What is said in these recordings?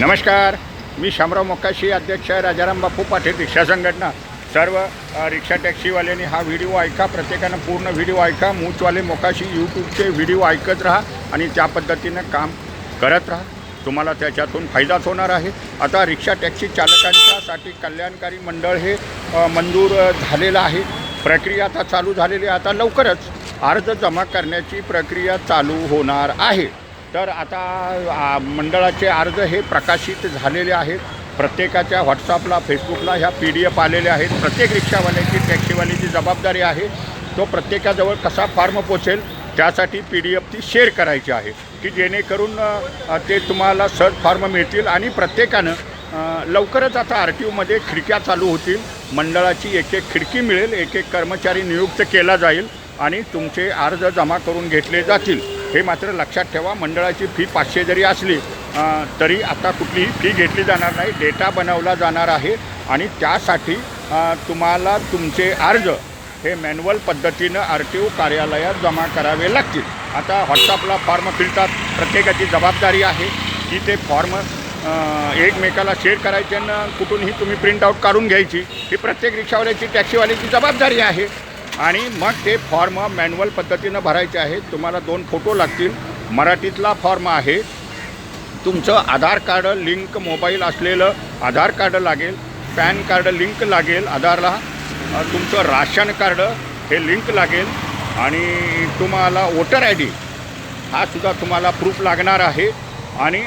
नमस्कार. मी शामराव मोकाशी अध्यक्ष राजाराम बापू पाटील रिक्षा संघटना. सर्व रिक्षा टॅक्सीवाल्यांनी हा व्हिडिओ ऐका प्रत्येकानं पूर्ण व्हिडिओ ऐका. मूचवाले मोकाशी यूट्यूबचे व्हिडिओ ऐकत राहा आणि त्या पद्धतीनं काम करत राहा. तुम्हाला त्याच्यातून फायदाच होणार आहे. आता रिक्षा टॅक्सी चालकांच्यासाठी कल्याणकारी मंडळ हे मंजूर झालेलं आहे. प्रक्रिया आता चालू झालेली आहे. आता लवकरच अर्ज जमा करण्याची प्रक्रिया चालू होणार आहे. तर आता मंडळाचे अर्ज हे प्रकाशित झालेले आहेत. प्रत्येकाच्या व्हॉट्सअपला फेसबुकला ह्या पी डी एफ आलेल्या आहेत. प्रत्येक रिक्षावाल्याची टॅक्सीवाल्याची जबाबदारी आहे. तो प्रत्येकाजवळ कसा फॉर्म पोचेल त्यासाठी पी डी एफ ती शेअर करायची आहे की जेणेकरून ते तुम्हाला सहज फॉर्म मिळतील आणि प्रत्येकानं लवकरच आता आर टी ओमध्ये खिडक्या चालू होतील. मंडळाची एक एक खिडकी मिळेल एक एक कर्मचारी नियुक्त केला जाईल आणि तुमचे अर्ज जमा करून घेतले जातील. हे मात्र लक्षात ठेवा मंडळाची फी पाचशे जरी असली तरी आता कुठलीही फी घेतली जाणार नाही. डेटा बनवला जाणार आहे आणि त्यासाठी तुम्हाला तुमचे अर्ज हे मॅन्युअल पद्धतीनं आर टी ओ कार्यालयात जमा करावे लागतील. आता व्हॉट्सअपला फॉर्म फिरतात. प्रत्येकाची जबाबदारी आहे की ते फॉर्म एकमेकाला शेअर करायचे आणि कुठूनही तुम्ही प्रिंट आऊट काढून घ्यायची. ही प्रत्येक रिक्षावाल्याची टॅक्सीवाल्याची जबाबदारी आहे. आणि मग ते फॉर्म मॅन्युअल पद्धतीनं भरायचे आहेत. तुम्हाला दोन फोटो लागतील. मराठीतला फॉर्म आहे. तुमचं आधार कार्ड लिंक मोबाईल असलेलं आधार कार्ड लागेल. पॅन कार्ड लिंक लागेल आधारला. तुमचं राशन कार्ड हे लिंक लागेल. आणि तुम्हाला वोटर आय डी हा सुद्धा तुम्हाला प्रूफ लागणार आहे. आणि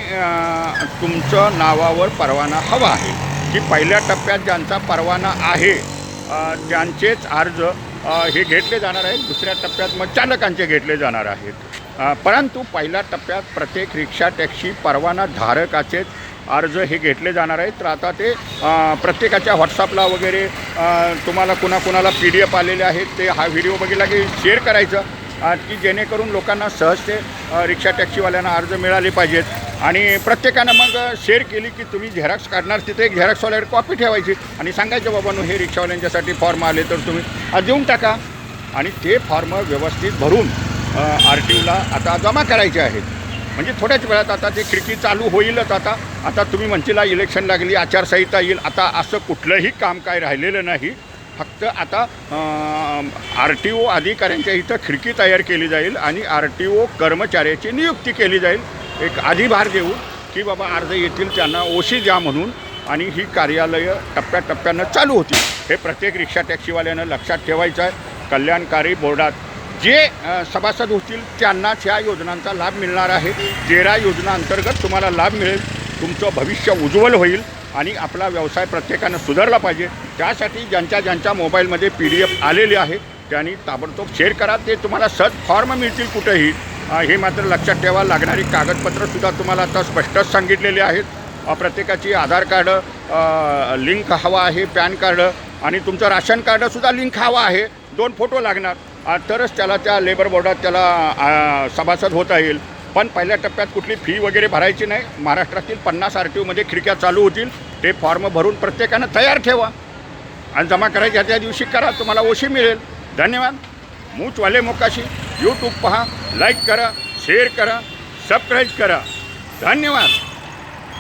तुमचं नावावर परवाना हवा आहे. की पहिल्या टप्प्यात ज्यांचा परवाना आहे त्यांचेच अर्ज हे घेतले जाणार आहेत. दुसऱ्या टप्प्यात मग चालकांचे घेतले जाणार आहेत. परंतु पहिल्या टप्प्यात प्रत्येक रिक्षा टॅक्सी परवाना धारकाचेच अर्ज हे घेतले जाणार आहेत. तर आता ते प्रत्येकाच्या व्हॉट्सअपला वगैरे तुम्हाला कुणाकुणाला पी डी एफ आलेले आहेत ते हा व्हिडिओ बघितला की शेअर करायचं. की जेणेकरून लोकांना सहज ते रिक्षा टॅक्सीवाल्यांना अर्ज मिळाले पाहिजेत. आणि प्रत्येकानं मग शेअर केली की तुम्ही झेरॉक्स काढणार तिथे एक झेरॉक्सवाल्यावर कॉपी ठेवायची. आणि सांगायचं बाबांनो हे रिक्षावाल्यांच्यासाठी फॉर्म आले तर तुम्ही देऊन टाका. आणि ते फॉर्म व्यवस्थित भरून आर टी ओला आता जमा करायचे आहेत. म्हणजे थोड्याच वेळात आता ते खिडकी चालू होईलच आता. आता तुम्ही म्हणशीला इलेक्शन लागली आचारसंहिता येईल. आता असं कुठलंही काम काय राहिलेलं नाही. फक्त आता आर टी ओ अधिकाऱ्यांच्या इथं खिडकी तयार केली जाईल आणि आर टी ओ कर्मचाऱ्याची नियुक्ती केली जाईल. एक अधिभार देऊन की बाबा अर्ज येतील त्यांना ओशी द्या म्हणून आणि ही कार्यालयं टप्प्याटप्प्यानं चालू होती. हे प्रत्येक रिक्षा टॅक्सीवाल्यानं लक्षात ठेवायचं आहे. कल्याणकारी बोर्डात जे सभासद होतील त्यांनाच ह्या योजनांचा लाभ मिळणार आहे. तेरा योजना अंतर्गत तुम्हाला लाभ मिळेल. तुमचं भविष्य उज्ज्वल होईल. आणि आपला व्यवसाय प्रत्येकानं सुधारला पाहिजे. त्यासाठी ज्यांच्या ज्यांच्या मोबाईलमध्ये पी डी एफ आलेले आहे त्यांनी ताबडतोब शेअर करा. ते तुम्हाला सहज फॉर्म मिळतील कुठेही. हे मात्र लक्षात ठेवा. लागणारी कागदपत्रंसुद्धा तुम्हाला आता स्पष्टच सांगितलेली आहेत. प्रत्येकाची आधार कार्ड लिंक हवा आहे पॅन कार्ड आणि तुमचं राशन कार्डसुद्धा लिंक हवा आहे. दोन फोटो लागणार. तरच त्याला त्या लेबर बोर्डात त्याला सभासद होता येईल. पण पहिल्या टप्प्यात कुठली फी वगैरे भरायची नाही. महाराष्ट्रातील पन्नास आर टी ओमध्ये खिडक्या चालू होतील. ते फॉर्म भरून प्रत्येकानं तयार ठेवा. आणि जमा करायच्या त्या दिवशी करा. तुम्हाला ओशी मिळेल. धन्यवाद. मूचवाले मोकाशी. यूट्यूब पहा. लाईक करा. शेअर करा. सबस्क्राईब करा. धन्यवाद.